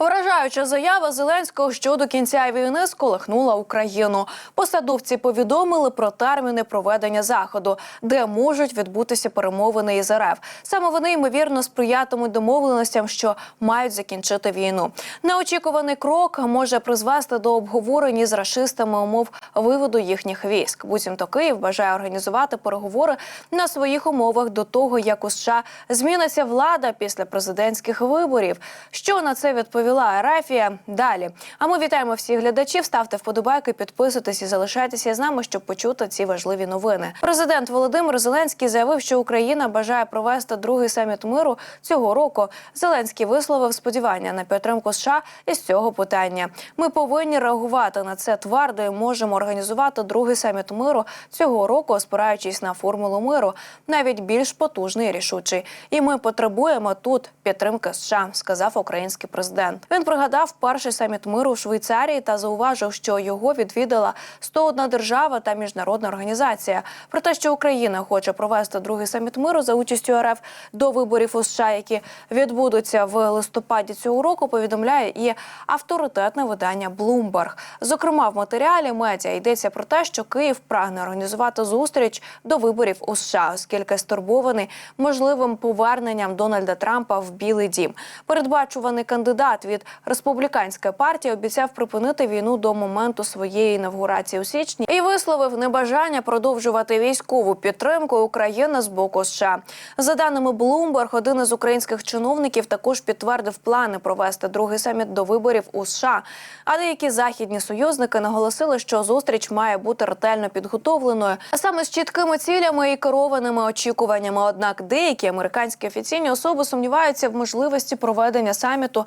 Вражаюча заява Зеленського щодо кінця війни сколихнула Україну. Посадовці повідомили про терміни проведення заходу, де можуть відбутися перемовини із РФ. Саме вони ймовірно сприятимуть домовленостям, що мають закінчити війну. Неочікуваний крок може призвести до обговорень із рашистами умов виводу їхніх військ. Буцімто Київ бажає організувати переговори на своїх умовах до того, як у США зміниться влада після президентських виборів. Що на це відповіла Арафія? Далі. А ми вітаємо всіх глядачів. Ставте вподобайки, підписуйтесь і залишайтеся з нами, щоб почути ці важливі новини. Президент Володимир Зеленський заявив, що Україна бажає провести другий саміт миру цього року. Зеленський висловив сподівання на підтримку США із цього питання. Ми повинні реагувати на це твердо і можемо організувати другий саміт миру цього року, спираючись на формулу миру, навіть більш потужний і рішучий. І ми потребуємо тут підтримки США, сказав український президент. Він пригадав перший саміт миру в Швейцарії та зауважив, що його відвідала 101 держава та міжнародна організація. Про те, що Україна хоче провести другий саміт миру за участю РФ до виборів у США, які відбудуться в листопаді цього року, повідомляє і авторитетне видання Bloomberg. Зокрема, в матеріалі медіа йдеться про те, що Київ прагне організувати зустріч до виборів у США, оскільки стурбований можливим поверненням Дональда Трампа в Білий Дім. Передбачуваний кандидат від республіканської партії обіцяв припинити війну до моменту своєї інавгурації у січні і висловив небажання продовжувати військову підтримку України з боку США. За даними Bloomberg, один із українських чиновників також підтвердив плани провести другий саміт до виборів у США. А деякі західні союзники наголосили, що зустріч має бути ретельно підготовленою, саме з чіткими цілями і керованими очікуваннями. Однак деякі американські офіційні особи сумніваються в можливості проведення саміту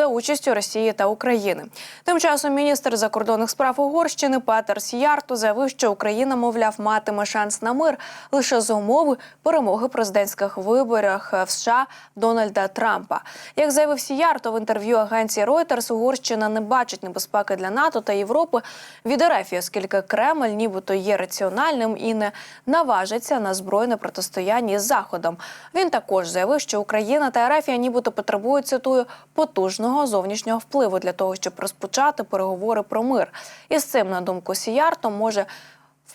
за участю Росії та України. Тим часом міністр закордонних справ Угорщини Петер Сіярто заявив, що Україна, мовляв, матиме шанс на мир лише за умови перемоги президентських виборах в США Дональда Трампа. Як заявив Сіярто в інтерв'ю агенції Reuters, Угорщина не бачить небезпеки для НАТО та Європи від РФ, оскільки Кремль нібито є раціональним і не наважиться на збройне протистояння із Заходом. Він також заявив, що Україна та РФ нібито потребують цитую потужного зовнішнього впливу для того, щоб розпочати переговори про мир. І з цим, на думку Сіярто, може.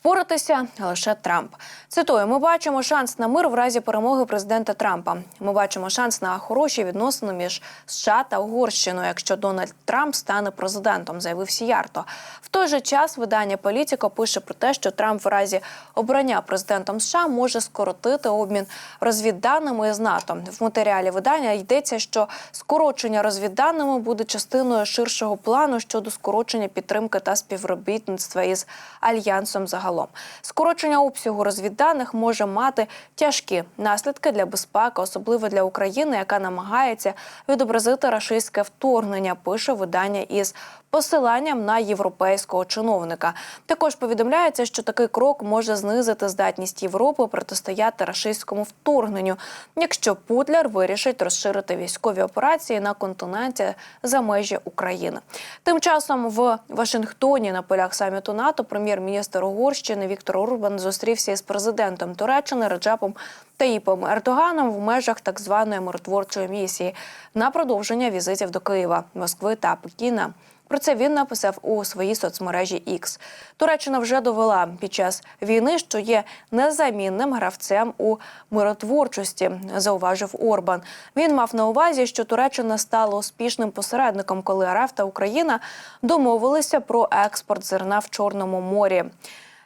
Впоратися лише Трамп. Цитую: ми бачимо шанс на мир в разі перемоги президента Трампа. Ми бачимо шанс на хороші відносини між США та Угорщиною, якщо Дональд Трамп стане президентом, заявив Сіярто. В той же час видання Політіко пише про те, що Трамп в разі обрання президентом США може скоротити обмін розвідданими з НАТО. В матеріалі видання йдеться, що скорочення розвідданими буде частиною ширшого плану щодо скорочення підтримки та співробітництва із альянсом загалом. Скорочення обсягу розвідданих може мати тяжкі наслідки для безпеки, особливо для України, яка намагається відобразити рашистське вторгнення. Пише видання із посиланням на європейського чиновника. Також повідомляється, що такий крок може знизити здатність Європи протистояти рашистському вторгненню, якщо Путлер вирішить розширити військові операції на континенті за межі України. Тим часом в Вашингтоні на полях саміту НАТО прем'єр-міністр Угорщини Віктор Орбан зустрівся із президентом Туреччини Реджепом Таїпом Ердоганом в межах так званої миротворчої місії на продовження візитів до Києва, Москви та Пекіна. Про це він написав у своїй соцмережі X. Туреччина вже довела під час війни, що є незамінним гравцем у миротворчості, зауважив Орбан. Він мав на увазі, що Туреччина стала успішним посередником, коли РФ та Україна домовилися про експорт зерна в Чорному морі.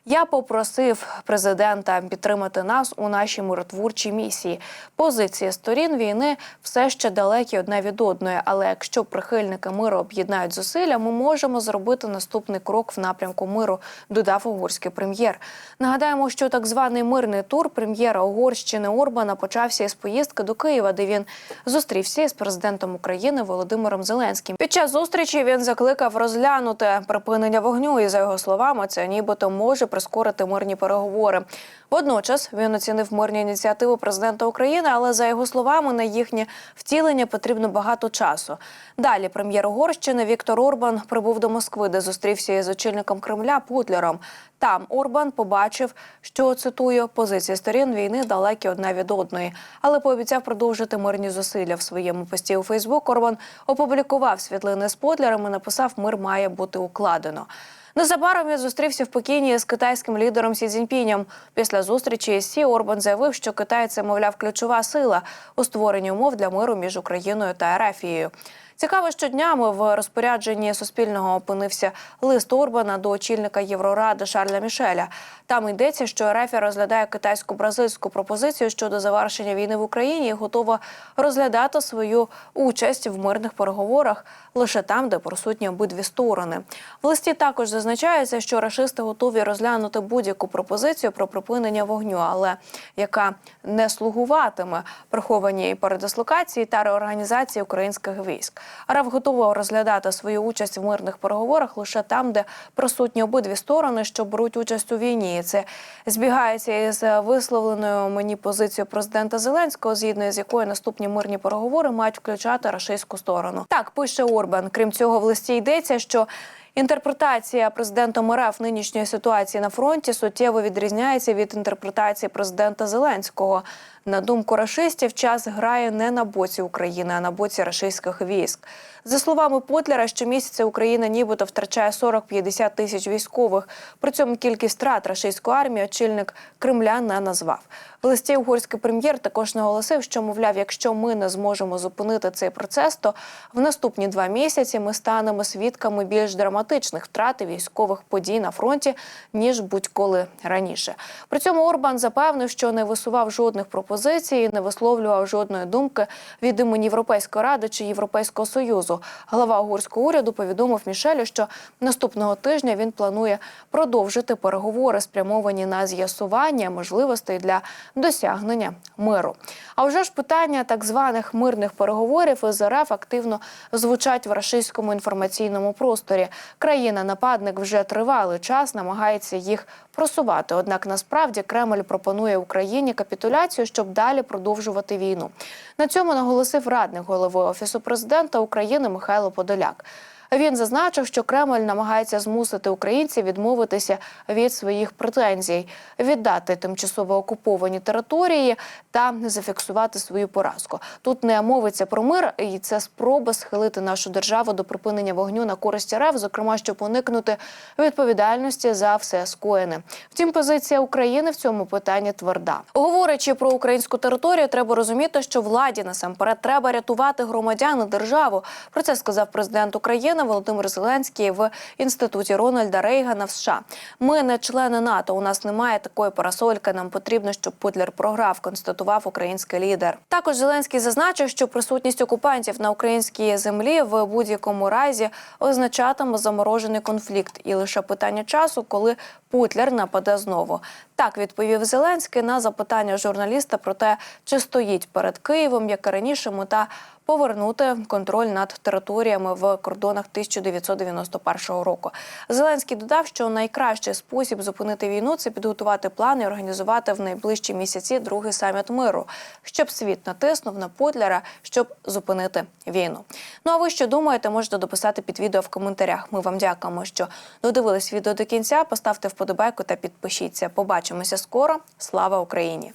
Я попросив президента підтримати нас у нашій миротворчій місії. Позиції сторін війни все ще далекі одне від одної. Але якщо прихильники миру об'єднають зусилля, ми можемо зробити наступний крок в напрямку миру. Додав угорський прем'єр. Нагадаємо, що так званий мирний тур прем'єра Угорщини Орбана почався із поїздки до Києва, де він зустрівся із президентом України Володимиром Зеленським. Під час зустрічі він закликав розглянути припинення вогню, і за його словами, це нібито може прискорити мирні переговори. Водночас він оцінив мирні ініціативи президента України, але за його словами, на їхнє втілення потрібно багато часу. Далі прем'єр Угорщини Віктор Орбан прибув до Москви, де зустрівся із очільником Кремля Путлером. Там Орбан побачив, що цитую позиції сторін війни далекі одна від одної, але пообіцяв продовжити мирні зусилля в своєму пості у Фейсбук. Орбан опублікував світлини з Путлером і написав: Мир має бути укладено. Незабаром він зустрівся в Пекіні з китайським лідером Сі Цзіньпінем. Після зустрічі Сі Орбан заявив, що Китай це, мовляв, ключова сила у створенні умов для миру між Україною та Ерефією. Цікаво, що днями в розпорядженні Суспільного опинився лист Орбана до очільника Євроради Шарля Мішеля. Там йдеться, що Ерефія розглядає китайсько-бразильську пропозицію щодо завершення війни в Україні і готова розглядати свою участь в мирних переговорах лише там, де присутні обидві сторони. В листі також зазначається, що рашисти готові розглянути будь-яку пропозицію про припинення вогню, але яка не слугуватиме прихованій передислокації та реорганізації українських військ. РФ готова розглядати свою участь в мирних переговорах лише там, де присутні обидві сторони, що беруть участь у війні. Це збігається із висловленою мені позицією президента Зеленського, згідно з якою наступні мирні переговори мають включати рашистську сторону. Так пише Орбан. Крім цього, в листі йдеться, що. Інтерпретація президентом РФ нинішньої ситуації на фронті суттєво відрізняється від інтерпретації президента Зеленського. На думку рашистів, час грає не на боці України, а на боці рашистських військ. За словами Потлера, щомісяця Україна нібито втрачає 40-50 тисяч військових. При цьому кількість втрат рашистської армії очільник Кремля не назвав. В листі угорський прем'єр також наголосив, що мовляв, якщо ми не зможемо зупинити цей процес, то в наступні два місяці ми станемо свідками більш драматичних втрат і військових подій на фронті ніж будь-коли раніше. При цьому Орбан запевнив, що не висував жодних пропозицій, не висловлював жодної думки від імені Європейської ради чи Європейського союзу. Глава угорського уряду повідомив Мішелю, що наступного тижня він планує продовжити переговори, спрямовані на з'ясування можливостей для досягнення миру. А вже ж питання так званих мирних переговорів із РФ активно звучать в рашистському інформаційному просторі. Країна-нападник вже тривалий час намагається їх просувати. Однак насправді Кремль пропонує Україні капітуляцію, щоб далі продовжувати війну. На цьому наголосив радник голови офісу президента України Михайло Подоляк. Він зазначив, що Кремль намагається змусити українців відмовитися від своїх претензій, віддати тимчасово окуповані території та зафіксувати свою поразку. Тут не мовиться про мир, і це спроба схилити нашу державу до припинення вогню на користь РФ, зокрема, щоб уникнути відповідальності за все скоєне. Втім, позиція України в цьому питанні тверда. Говорячи про українську територію, треба розуміти, що владі насамперед треба рятувати громадян і державу. Про це сказав президент України. Володимир Зеленський в інституті Рональда Рейгана в США. Ми не члени НАТО. У нас немає такої парасольки. Нам потрібно, щоб Путлер програв. Констатував український лідер. Також Зеленський зазначив, що присутність окупантів на українській землі в будь-якому разі означатиме заморожений конфлікт, і лише питання часу, коли Путлер нападе знову. Так відповів Зеленський на запитання журналіста про те, чи стоїть перед Києвом, як і раніше, мета повернути контроль над територіями в кордонах 1991 року. Зеленський додав, що найкращий спосіб зупинити війну це підготувати план і організувати в найближчі місяці другий саміт миру, щоб світ натиснув на Путлера, щоб зупинити війну. Ну а ви що думаєте, можете дописати під відео в коментарях. Ми вам дякуємо, що додивились відео до кінця. Поставте вподобайку та підпишіться. Побачимося скоро. Слава Україні!